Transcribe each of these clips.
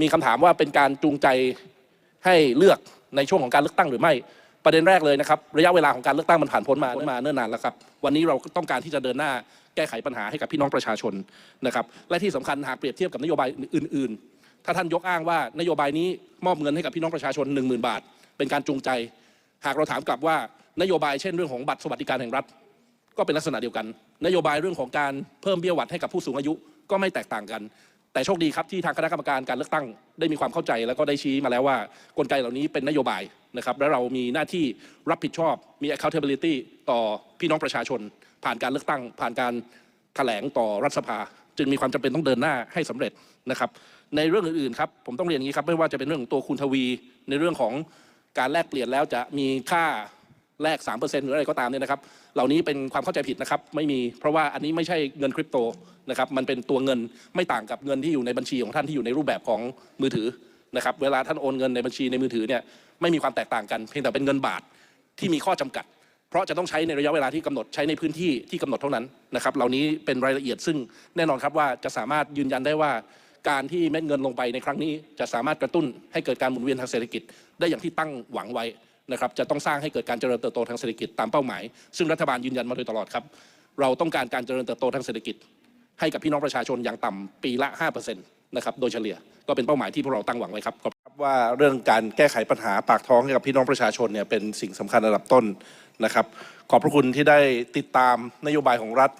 มีคำถามว่าเป็นการจูงใจให้เลือกในช่วงของการเลือกตั้งหรือไม่ประเด็นแรกเลยนะครับระยะเวลาของการเลือกตั้งมันผ่านพ้นมามาเนิ่นนานแล้วครับวันนี้เราต้องการที่จะเดินหน้าแก้ไขปัญหาให้กับพี่น้องประชาชนนะครับและที่สำคัญหากเปรียบเทียบกับนโยบายอื่น ๆ ถ้าท่านยกอ้างว่านโยบายนี้มอบเงินให้กับพี่น้องประชาชน 1 0,000 บาท เป็นการจูงใจ หากเราถามกลับว่านโยบายเช่นเรื่องของบัตรสวัสดิการแห่งรัฐ ก็เป็นลักษณะเดียวกัน นโยบายเรื่องของการเพิ่มเบี้ยหวัดให้กับผู้สูงอายุก็ไม่แตกต่างกัน แต่โชคดีครับที่ทางคณะกรรมการการเลือกตั้งได้มีความเข้าใจ แล้วก็ได้ชี้มาแล้วว่ากลไกเหล่านี้เป็นนโยบายนะครับและเรามีหน้าที่รับผิดชอบมี accountability ต่อพี่น้องประชาชน ผ่านการเลือกตั้ง ผ่านการแถลงต่อรัฐสภา จึงมีความจำเป็นต้องเดินหน้าให้สำเร็จนะครับในเรื่องอื่นๆครับผมต้องเรียนอย่างนี้ครับไม่ว่าจะเป็นเรื่องของตัวคุณทวี ในเรื่องของการแลกเปลี่ยนแล้วจะมีค่า แลก3%หรืออะไรก็ตามเนี่ยนะครับ เหล่านี้เป็นความเข้าใจผิดนะครับ ไม่มีเพราะว่าอันนี้ไม่ใช่เงินคริปโตนะครับ มันเป็นตัวเงินไม่ต่างกับเงินที่อยู่ในบัญชีของท่านที่อยู่ในรูปแบบของมือถือนะครับ เวลาท่านโอนเงินในบัญชีในมือถือเนี่ยไม่มีความแตกต่างกันเพียงแต่เป็นเงินบาทที่มีข้อจำกัด เพราะจะต้องใช้ในระยะเวลาที่กำหนดใช้ในพื้นที่ที่กำหนดเท่านั้นนะครับ เหล่านี้เป็นรายละเอียดซึ่งแน่นอนครับว่าจะสามารถยืนยันได้ว่าการที่เม็ดเงินลงไปในครั้งนี้จะสามารถกระตุ้นให้เกิดการหมุนเวียนทางเศรษฐกิจ ได้อย่างที่ตั้งหวังไว้ นะครับจะต้องสร้างให้เกิดการเจริญเติบโตทางเศรษฐกิจตามเป้าหมาย ซึ่งรัฐบาลยืนยันมาโดยตลอดครับ เราต้องการการเจริญเติบโตทางเศรษฐกิจ ให้กับพี่น้องประชาชนอย่างต่ำปีละ5%นะครับโดยเฉลี่ยก็เป็นเป้าหมายที่พวกเราตั้งหวังไว้ครับขอบคุณครับว่าเรื่องการแก้ไขปัญหาปากท้องให้กับพี่น้องประชาชนเนี่ยเป็นสิ่งสำคัญระดับต้นนะครับ ขอบพระคุณที่ได้ติดตามนโยบายของรัฐ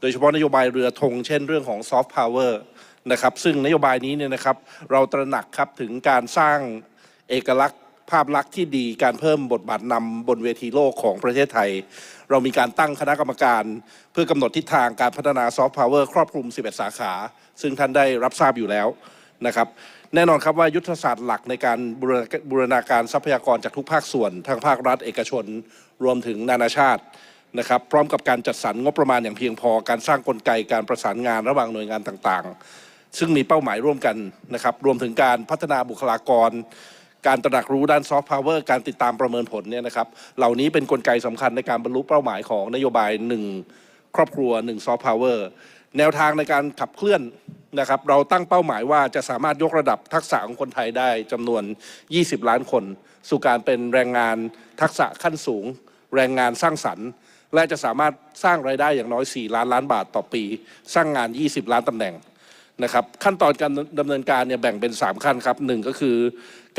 โดยเฉพาะนโยบายเรือธงเช่นเรื่องของซอฟต์พาวเวอร์นะครับซึ่งนโยบายนี้เนี่ยนะครับเราตระหนักครับถึงการสร้างเอกลักษณ์ ภาพลักษณ์ที่ดีการเพิ่มบทบาทนำบนเวทีโลกของประเทศไทย เรามีการตั้งคณะกรรมการ เพื่อกำหนดทิศทางการพัฒนาซอฟต์พาวเวอร์ครอบคลุม 11 สาขา ซึ่งท่านได้รับทราบอยู่แล้วนะครับแน่นอนครับว่ายุทธศาสตร์หลักในการบูรณาการทรัพยากรจากทุกภาคส่วน ทั้งภาครัฐเอกชน รวมถึงนานาชาตินะครับพร้อมกับการจัดสรรงบประมาณอย่างเพียงพอ การสร้างกลไกการประสานงานระหว่างหน่วยงานต่างๆ ซึ่งมีเป้าหมายร่วมกันนะครับรวมถึงการพัฒนาบุคลากร การตระหนักรู้ด้านซอฟต์พาวเวอร์การติดตามประเมินผลเนี่ยนะครับเหล่านี้เป็นกลไกสำคัญในการบรรลุเป้าหมายของนโยบาย 1 ครอบครัว1ซอฟต์พาวเวอร์แนวทางในการขับเคลื่อนนะครับเราตั้งเป้าหมายว่าจะสามารถยกระดับทักษะของคนไทยได้จำนวน 20 ล้านคน สู่การเป็นแรงงานทักษะขั้นสูง แรงงานสร้างสรรค์และจะสามารถสร้างรายได้อย่างน้อย 4 ล้านล้านบาทต่อปี สร้างงาน 20 ล้านตำแหน่ง นะครับขั้นตอนการดำเนินการเนี่ยแบ่งเป็น 3 ขั้นครับหนึ่งก็คือ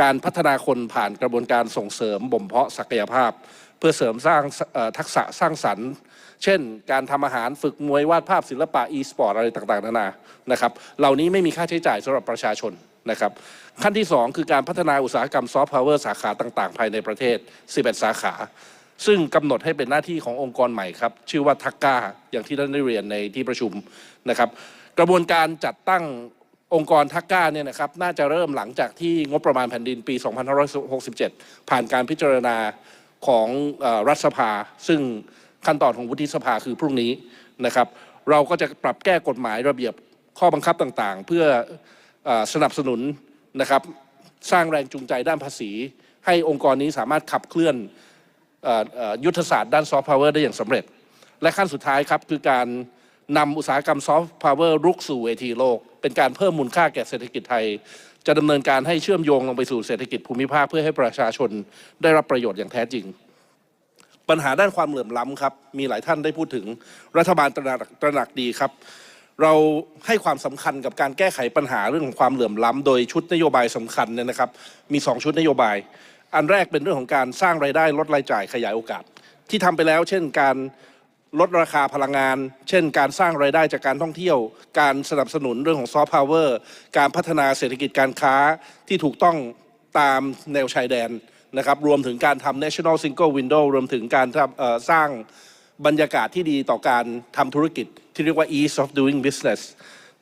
การพัฒนาคนผ่านกระบวนการส่งเสริมบ่มเพาะศักยภาพ เพื่อเสริมสร้างทักษะสร้างสรรค์ เช่น การทำอาหารฝึกมวยวาดภาพศิลปะ e-sport อะไรต่างๆนานานะครับเหล่านี้ไม่มีค่าใช้จ่ายสำหรับประชาชนนะครับขั้นที่ 2 คือการพัฒนาอุตสาหกรรมซอฟต์พาวเวอร์สาขาต่างๆ ภายในประเทศ 11 สาขา ซึ่งกำหนดให้เป็นหน้าที่ขององค์กรใหม่ครับ ชื่อว่าทักกาอย่างที่ท่านได้เรียนในที่ประชุมนะครับ กระบวนการจัดตั้งองค์กรทักกาเนี่ยนะครับน่าจะเริ่มหลังจากที่งบประมาณแผ่นดินปี 2567 ผ่านการพิจารณาของอรัฐสภา ซึ่งขั้นตอนของวุฒิสภาคือพรุ่งนี้นะครับ เราก็จะปรับแก้กฎหมายระเบียบข้อบังคับต่างๆ เพื่ออสนับสนุนนะครับสร้างแรงจูงใจด้านภาษี ให้องค์กรนี้สามารถขับเคลื่อน ยุทธศาสตร์ด้านซอฟต์พาวเวอร์ได้อย่างสำเร็จ และขั้นสุดท้ายครับคือการนำอุตสาหกรรมซอฟต์พาวเวอร์รุกสู่เวทีโลก เป็นการเพิ่มมูลค่าแก่เศรษฐกิจไทย จะดำเนินการให้เชื่อมโยงลงไปสู่เศรษฐกิจภูมิภาคเพื่อให้ประชาชนได้รับประโยชน์อย่างแท้จริง ปัญหาด้านความเหลื่อมล้ำครับ มีหลายท่านได้พูดถึงรัฐบาลตระหนักตระหนักดีครับ เราให้ความสำคัญกับการแก้ไขปัญหาเรื่องของความเหลื่อมล้ำโดยชุดนโยบายสำคัญเนี่ยนะครับ มี 2 ชุดนโยบาย อันแรกเป็นเรื่องของการสร้างรายได้ลดรายจ่ายขยายโอกาส ที่ทำไปแล้ว เช่นการลดราคาพลังงาน เช่น การสร้างรายได้จากการท่องเที่ยว การสนับสนุนเรื่องของซอฟต์พาวเวอร์การพัฒนาเศรษฐกิจการค้าที่ถูกต้องตามแนวชายแดนนะครับรวมถึงการทำ national single window รวมถึงการสร้างบรรยากาศที่ดีต่อการทำธุรกิจที่เรียกว่า ease of doing business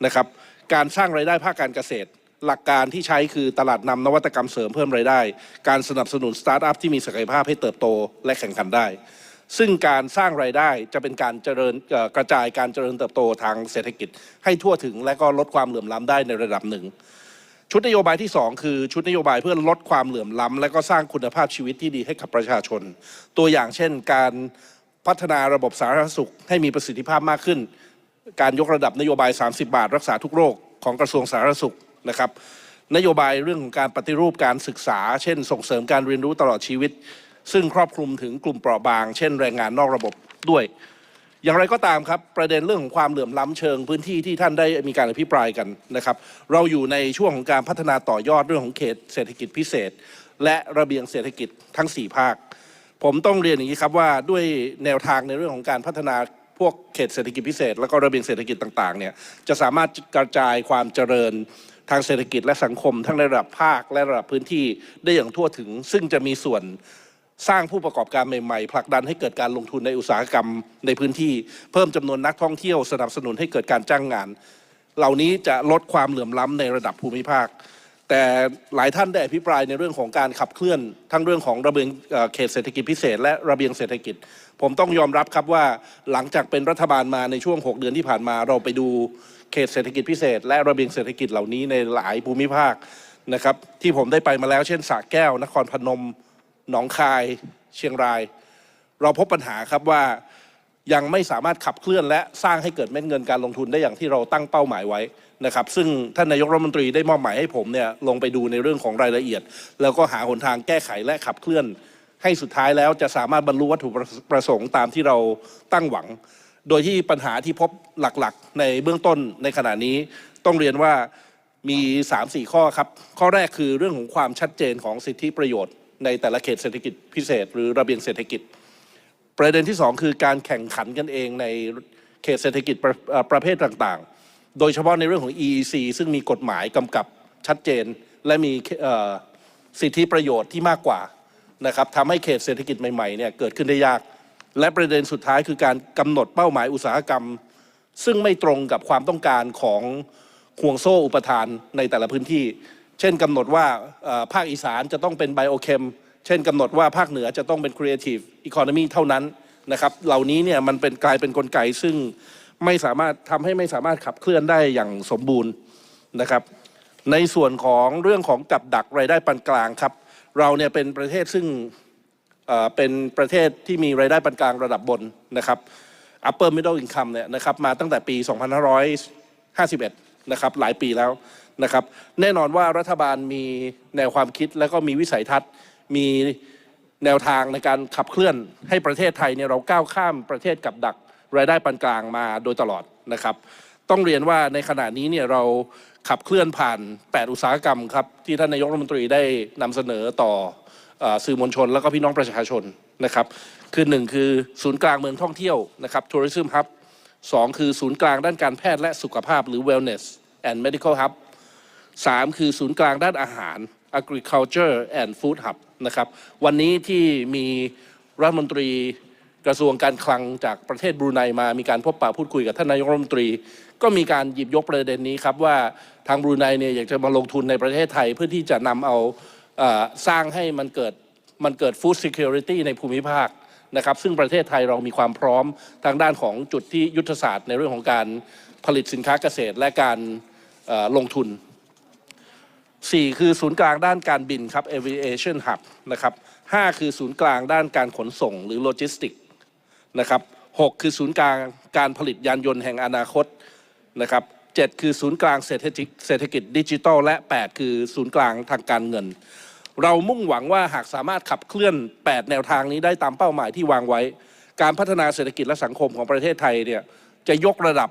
นะครับการสร้างรายได้ภาคการเกษตร หลักการที่ใช้คือตลาดนำนวัตกรรมเสริมเพิ่มรายได้ การสนับสนุนสตาร์ทอัพที่มีศักยภาพให้เติบโตและแข่งขันได้ ซึ่งการสร้างรายได้จะเป็นการเจริญกระจายการเจริญเติบโตทางเศรษฐกิจ ให้ทั่วถึงและก็ลดความเหลื่อมล้ำได้ในระดับหนึ่ง ชุดนโยบายที่ 2 คือชุดนโยบายเพื่อลดความเหลื่อมล้ำและก็สร้างคุณภาพชีวิตที่ดีให้กับประชาชน ตัวอย่างเช่น การพัฒนาระบบสาธารณสุข ให้มีประสิทธิภาพมากขึ้น การยกระดับนโยบาย 30 บาท รักษาทุกโรคของกระทรวงสาธารณสุข นะครับนโยบายเรื่องของการปฏิรูปการศึกษา เช่น ส่งเสริมการเรียนรู้ตลอดชีวิต ซึ่งครอบคลุมถึงกลุ่มเปราะบาง เช่น แรงงานนอกระบบด้วย อย่างไรก็ตามครับประเด็นเรื่องของความเหลื่อมล้ำเชิงพื้นที่ที่ท่านได้มีการอภิปรายกันนะครับเราอยู่ในช่วงของการพัฒนาต่อยอดเรื่องของเขตเศรษฐกิจพิเศษ และระเบียงเศรษฐกิจทั้ง 4 ภาค ผมต้องเรียนอย่างนี้ครับว่าด้วยแนวทางในเรื่องของการพัฒนาพวกเขตเศรษฐกิจพิเศษ แล้วก็ระเบียงเศรษฐกิจต่างๆเนี่ยจะสามารถกระจายความเจริญ ทางเศรษฐกิจและสังคม ทั้งในระดับภาคและระดับพื้นที่ได้อย่างทั่วถึง ซึ่งจะมีส่วนสร้างผู้ประกอบการใหม่ๆ ผลักดันให้เกิดการลงทุนในอุตสาหกรรมในพื้นที่ เพิ่มจำนวนนักท่องเที่ยวสนับสนุนให้เกิดการจ้างงาน เหล่านี้จะลดความเหลื่อมล้ำในระดับภูมิภาค แต่หลายท่านได้อภิปรายในเรื่องของการขับเคลื่อน ทั้งเรื่องของระเบียงเเขตเศรษฐกิจพิเศษ และระเบียงเศรษฐกิจ ผมต้องยอมรับครับว่าหลังจากเป็นรัฐบาลมาในช่วง 6 เดือนที่ผ่านมาเราไปดู เขตเศรษฐกิจพิเศษ และระเบียงเศรษฐกิจเหล่านี้ในหลายภูมิภาคนะครับที่ผมได้ไปมาแล้ว เช่นสระแก้ว นครพนม หนองคาย เชียงราย เราพบปัญหาครับว่ายังไม่สามารถขับเคลื่อนและสร้างให้เกิดเม็ดเงินการลงทุนได้อย่างที่เราตั้งเป้าหมายไว้นะครับซึ่งท่านนายกรัฐมนตรีได้มอบหมายให้ผมเนี่ยลงไปดูในเรื่องของรายละเอียด แล้วก็หาหนทางแก้ไขและขับเคลื่อน ให้สุดท้ายแล้วจะสามารถบรรลุวัตถุประสงค์ตามที่เราตั้งหวัง โดยที่ปัญหาที่พบหลักๆ ในเบื้องต้นในขณะนี้ต้องเรียนว่ามี 3-4 ข้อครับ ข้อแรกคือเรื่องของความชัดเจนของสิทธิประโยชน์ ในแต่ละเขตเศรษฐกิจพิเศษ หรือระเบียงเศรษฐกิจ ประเด็นที่ 2 คือการแข่งขันกันเองในเขตเศรษฐกิจประเอ่อประเภทต่างๆ โดยเฉพาะในเรื่องของ EEC ซึ่งมีกฎหมายกำกับชัดเจนและมีสิทธิประโยชน์ที่มากกว่านะครับทำให้เขตเศรษฐกิจใหม่ๆเนี่ยเกิดขึ้นได้ยาก และประเด็นสุดท้ายคือการกำหนดเป้าหมายอุตสาหกรรม ซึ่งไม่ตรงกับความต้องการของห่วงโซ่อุปทานในแต่ละพื้นที่ เช่นกำหนดว่าภาคอีสานจะต้องเป็นไบโอเคมเช่นกำหนดว่าภาคเหนือจะต้องเป็น Creative Economy เท่านั้นนะครับเหล่านี้เนี่ยมันเป็นกลายเป็นนกลไกซึ่งไม่สามารถทำให้ไม่สามารถขับเคลื่อนได้อย่างสมบูรณ์นะครับ ในส่วนของเรื่องของกับดักรายได้ปานกลางครับ เราเนี่ยเป็นประเทศซึ่ง เป็นประเทศที่มีรายได้ปานกลางระดับบนนะครับ upper middle income เนี่ยนะครับมาตั้งแต่ปี 2551 นะครับหลายปีแล้วนะครับ แน่นอนว่ารัฐบาลมีแนวความคิดและก็มีวิสัยทัศน์ มีแนวทางในการขับเคลื่อนให้ประเทศไทยเนี่ยเราก้าวข้ามประเทศกับดักรายได้ปานกลางมาโดยตลอดนะครับ ต้องเรียนว่าในขณะนี้เนี่ยเราขับเคลื่อนผ่าน 8 อุตสาหกรรมครับที่ท่านนายกรัฐมนตรีได้นำเสนอต่อ สื่อมวลชน แล้วก็พี่น้องประชาชนนะครับคือหนึ่งคือศูนย์กลางเมืองท่องเที่ยวนะครับ tourism hub สองคือศูนย์กลางด้านการแพทย์และสุขภาพหรือ wellness and medical hub สามคือศูนย์กลางด้านอาหาร agriculture and food hub นะครับวันนี้ที่มีรัฐมนตรีกระทรวงการคลังจากประเทศบรูไนมามีการพบปะพูดคุยกับท่านนายกรัฐมนตรี ก็มีการหยิบยกประเด็นนี้ครับว่าทางบรูไนเนี่ยอยากจะมาลงทุนในประเทศไทยเพื่อที่จะนำเอาเอ่อ สร้างให้มันเกิดมันเกิด food security ในภูมิภาคนะครับซึ่งประเทศไทยเรามีความพร้อมทางด้านของจุดที่ยุทธศาสตร์ในเรื่องของการผลิตสินค้าเกษตรและการลงทุน 4 คือศูนย์กลางด้านการบินครับ aviation hub นะครับ5คือศูนย์กลางด้านการขนส่งหรือ logistics นะครับ6คือศูนย์กลางการผลิตยานยนต์แห่งอนาคตนะครับ7คือศูนย์กลางเศรษฐกิจเศรษฐกิจดิจิทัลและ 8 คือศูนย์กลางทางการเงิน เรามุ่งหวังว่าหากสามารถขับเคลื่อน 8 แนวทางนี้ได้ตามเป้าหมายที่วางไว้ การพัฒนาเศรษฐกิจและสังคมของประเทศไทยเนี่ยจะยกระดับ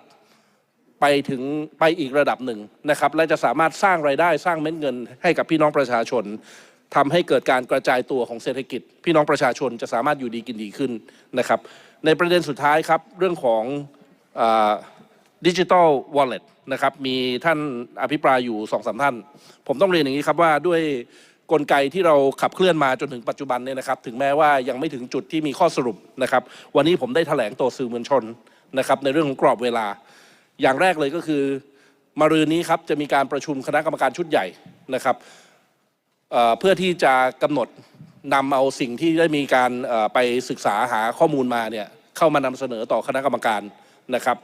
ไปถึงไปอีกระดับหนึ่งนะครับ และจะสามารถสร้างไรายได้สร้างเม็ดเงินให้กับพี่น้องประชาชนทำให้เกิดการกระจายตัวของเศรษฐกิจ พี่น้องประชาชนจะสามารถอยู่ดีกินดีขึ้นนะครับ ในประเด็นสุดท้ายครับเรื่องของดิจิ t a ลวอลเล็ตนะครับมีท่านอภิปรายอยู่สองสามท่าน ผมต้องเรียนอย่างนี้ครับว่าด้วย กลไกที่เราขับเคลื่อนมาจนถึงปัจจุบันเนี่ยนะครับ ถึงแม้ว่ายังไม่ถึงจุดที่มีข้อสรุปนะครับ วันนี้ผมได้แถลงต่อสื่อมวลชนนะครับ ในเรื่องของกรอบเวลา อย่างแรกเลยก็คือมารืนนี้ครับจะมีการประชุมคณะกรรมการชุดใหญ่นะครับเเพื่อที่จะกำหนดนำเอาสิ่งที่ได้มีการไปศึกษาหาข้อมูลมาเนี่ยเข้ามานำเสนอต่อคณะกรรมการนะครับ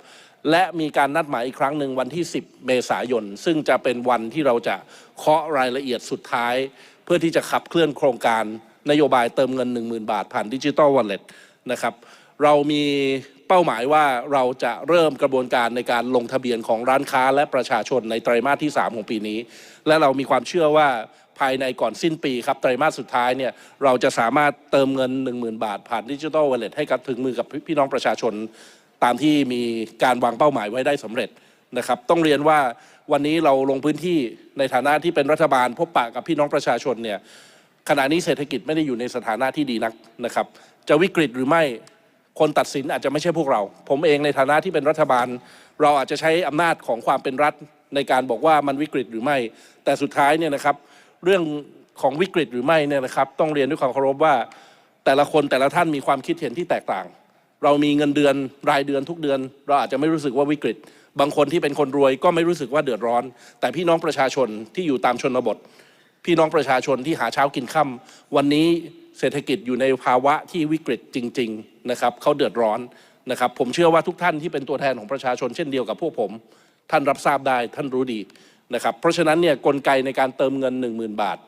และมีการนัดหมายอีกครั้งหนึ่งวันที่ 10 เมษายน ซึ่งจะเป็นวันที่เราจะเคาะรายละเอียดสุดท้าย เพื่อที่จะขับเคลื่อนโครงการนโยบายเติมเงิน 10,000 บาทผ่านดิจิ t a ลวอลเล็ตนะครับเรามีเป้าหมายว่าเราจะเริ่มกระบวนการในการลงทะเบียนของร้านค้าและประชาชนในไตรมาสที่ 3 ของปีนี้ และเรามีความเชื่อว่าภายในก่อนสิ้นปีครับไตรมาสสุดท้ายเนี่ยเราจะสามารถเติมเงิน 10,000 บาทผ่านดิจิทัลวอลเล็ตให้กับถึงมือกับพี่น้องประชาชน ตามที่มีการวางเป้าหมายไว้ได้สำเร็จนะครับ ต้องเรียนว่าวันนี้เราลงพื้นที่ในฐานะที่เป็นรัฐบาลพบปะกับพี่น้องประชาชนเนี่ยขณะนี้เศรษฐกิจไม่ได้อยู่ในสถานะที่ดีนักนะครับ จะวิกฤตหรือไม่คนตัดสินอาจจะไม่ใช่พวกเรา ผมเองในฐานะที่เป็นรัฐบาล เราอาจจะใช้อำนาจของความเป็นรัฐในการบอกว่ามันวิกฤตหรือไม่ แต่สุดท้ายเนี่ยนะครับ เรื่องของวิกฤตหรือไม่เนี่ยนะครับ ต้องเรียนด้วยความเคารพว่า แต่ละคนแต่ละท่านมีความคิดเห็นที่แตกต่าง เรามีเงินเดือนรายเดือนทุกเดือน เราอาจจะไม่รู้สึกว่าวิกฤต บางคนที่เป็นคนรวยก็ไม่รู้สึกว่าเดือดร้อน แต่พี่น้องประชาชนที่อยู่ตามชนบท พี่น้องประชาชนที่หาเช้ากินค่ำวันนี้เศรษฐกิจอยู่ในภาวะที่วิกฤตจริง ๆนะครับเขาเดือดร้อนนะครับผมเชื่อว่าทุกท่านที่เป็นตัวแทนของประชาชนเช่นเดียวกับพวกผม ท่านรับทราบได้ท่านรู้ดีนะครับเพราะฉะนั้นเนี่ยกลไกในการเติมเงิน 1 0,000 บาท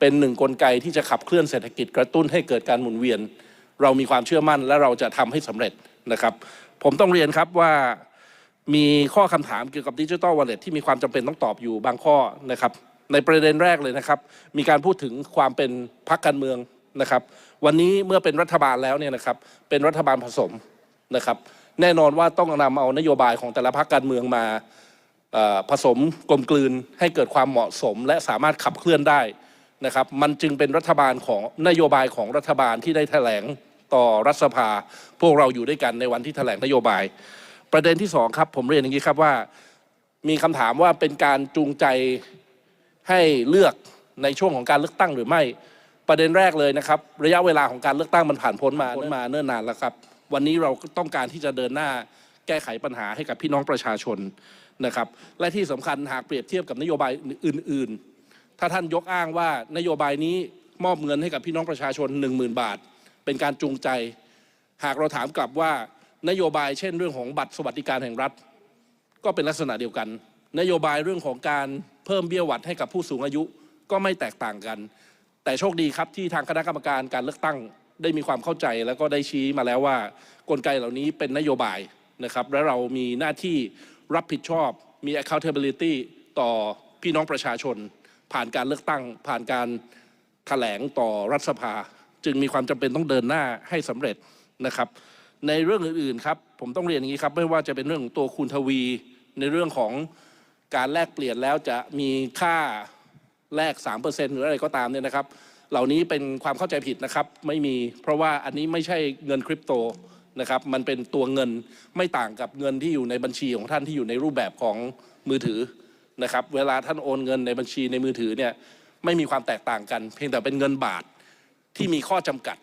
เป็นหนึ่งกลไกที่จะขับเคลื่อนเศรษฐกิจกระตุ้นให้เกิดการหมุนเวียน เรามีความเชื่อมั่นและเราจะทำให้สำเร็จนะครับ ผมต้องเรียนครับว่ามีข้อคำถามเกี่ยวกับดิจิ t a ลวอลเล็ตที่มีความจำเป็นต้องตอบอยู่บางข้อนะครับ ในประเด็นแรกเลยนะครับ มีการพูดถึงความเป็นพรรคการเมืองนะครับ วันนี้เมื่อเป็นรัฐบาลแล้วเนี่ยนะครับ เป็นรัฐบาลผสมนะครับ แน่นอนว่าต้องนำเอานโยบายของแต่ละพรรคการเมืองมาผสมกลมกลืนให้เกิดความเหมาะสม และสามารถขับเคลื่อนได้นะครับ มันจึงเป็นรัฐบาลของนโยบายของรัฐบาลที่ได้แถลง ต่อรัฐสภา พวกเราอยู่ด้วยกันในวันที่แถลงนโยบาย ประเด็นที่สองครับ ผมเรียนอย่างนี้ครับว่า มีคำถามว่าเป็นการจูงใจให้เลือกในช่วงของการเลือกตั้งหรือไม่ ประเด็นแรกเลยนะครับ ระยะเวลาของการเลือกตั้งมันผ่านพ้นมาพ้นมาเนิ่นนานแล้วครับ วันนี้เราต้องการที่จะเดินหน้าแก้ไขปัญหาให้กับพี่น้องประชาชนนะครับ และที่สำคัญหากเปรียบเทียบกับนโยบายอื่น ๆ ถ้าท่านยกอ้างว่านโยบายนี้มอบเงินให้กับพี่น้องประชาชน 1 0,000 บาท เป็นการจูงใจ หากเราถามกลับว่านโยบายเช่นเรื่องของบัตรสวัสดิการแห่งรัฐ ก็เป็นลักษณะเดียวกัน นโยบายเรื่องของการเพิ่มเบี้ยหวัดให้กับผู้สูงอายุก็ไม่แตกต่างกัน แต่โชคดีครับที่ทางคณะกรรมการการเลือกตั้งได้มีความเข้าใจแล้วก็ได้ชี้มาแล้วว่ากลไกเหล่านี้เป็นนโยบายนะครับและเรามีหน้าที่รับผิดชอบมี accountability ต่อพี่น้องประชาชน ผ่านการเลือกตั้ง ผ่านการแถลงต่อรัฐสภา จึงมีความจำเป็นต้องเดินหน้าให้สำเร็จนะครับ ในเรื่องอื่นๆครับผมต้องเรียนอย่างนี้ครับไม่ว่าจะเป็นเรื่องของตัวคูณทวี ในเรื่องของการแลกเปลี่ยนแล้วจะมีค่าแลก3%หรืออะไรก็ตามเนี่ยนะครับ เหล่านี้เป็นความเข้าใจผิดนะครับ ไม่มีเพราะว่าอันนี้ไม่ใช่เงินคริปโตนะครับมันเป็นตัวเงินไม่ต่างกับเงินที่อยู่ในบัญชีของท่านที่อยู่ในรูปแบบของมือถือนะครับ เวลาท่านโอนเงินในบัญชีในมือถือเนี่ยไม่มีความแตกต่างกัน เพียงแต่เป็นเงินบาท ที่มีข้อจำกัด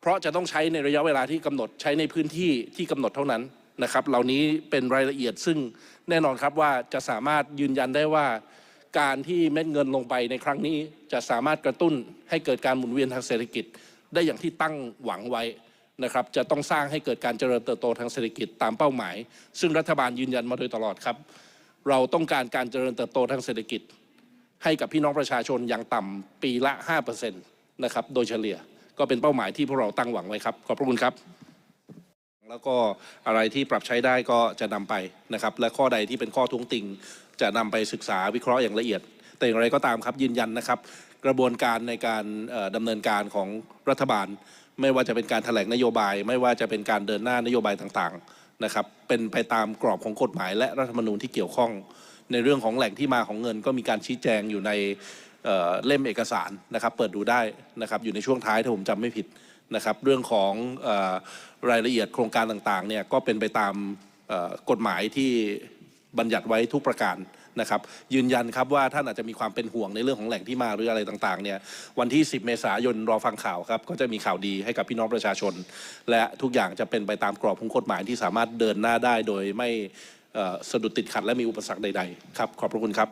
เพราะจะต้องใช้ในระยะเวลาที่กำหนดใช้ในพื้นที่ที่กำหนดเท่านั้นนะครับ เหล่านี้เป็นรายละเอียดซึ่งแน่นอนครับว่าจะสามารถยืนยันได้ว่า การที่เม็ดเงินลงไปในครั้งนี้จะสามารถกระตุ้นให้เกิดการหมุนเวียนทางเศรษฐกิจ ได้อย่างที่ตั้งหวังไว้นะครับ จะต้องสร้างให้เกิดการเจริญเติบโตทางเศรษฐกิจตามเป้าหมาย ซึ่งรัฐบาลยืนยันมาโดยตลอดครับ เราต้องการการเจริญเติบโตทางเศรษฐกิจ ให้กับพี่น้องประชาชนอย่างต่ำปีละ 5% นะครับโดยเฉลี่ยก็เป็นเป้าหมายที่พวกเราตั้งหวังไว้ครับ ขอบพระคุณครับ แล้วก็อะไรที่ปรับใช้ได้ก็จะนำไปนะครับ และข้อใดที่เป็นข้อท้วงติง จะนำไปศึกษาวิเคราะห์อย่างละเอียด แต่อย่างไรก็ตามครับยืนยันนะครับ กระบวนการในการเอ่อดำเนินการของรัฐบาล ไม่ว่าจะเป็นการแถลงนโยบาย ไม่ว่าจะเป็นการเดินหน้านโยบายต่างๆนะครับ เป็นไปตามกรอบของกฎหมาย และรัฐธรรมนูญที่เกี่ยวข้อง ในเรื่องของแหล่งที่มาของเงิน ก็มีการชี้แจงอยู่ใน เเล่มเอกสารนะครับเปิดดูได้นะครับอยู่ในช่วงท้ายถ้าผมจำไม่ผิดนะครับเรื่องของออรายละเอียดโครงการต่างๆเนี่ยก็เป็นไปตามกฎหมายที่บัญญัติไว้ทุกประการนะครับยืนยันครับว่าท่านอาจจะมีความเป็นห่วงในเรื่องของแหล่งที่มาหรืออะไรต่างๆเนี่ยวันที่ 10 เมษายนรอฟังข่าวครับก็จะมีข่าวดีให้กับพี่น้องประชาชน และทุกอย่างจะเป็นไปตามกรอบของกฎหมายที่สามารถเดินหน้าได้โดยไม่สะดุดติดขัดและมีอุปสรรคใด ๆ ครับ ขอบพระคุณครับ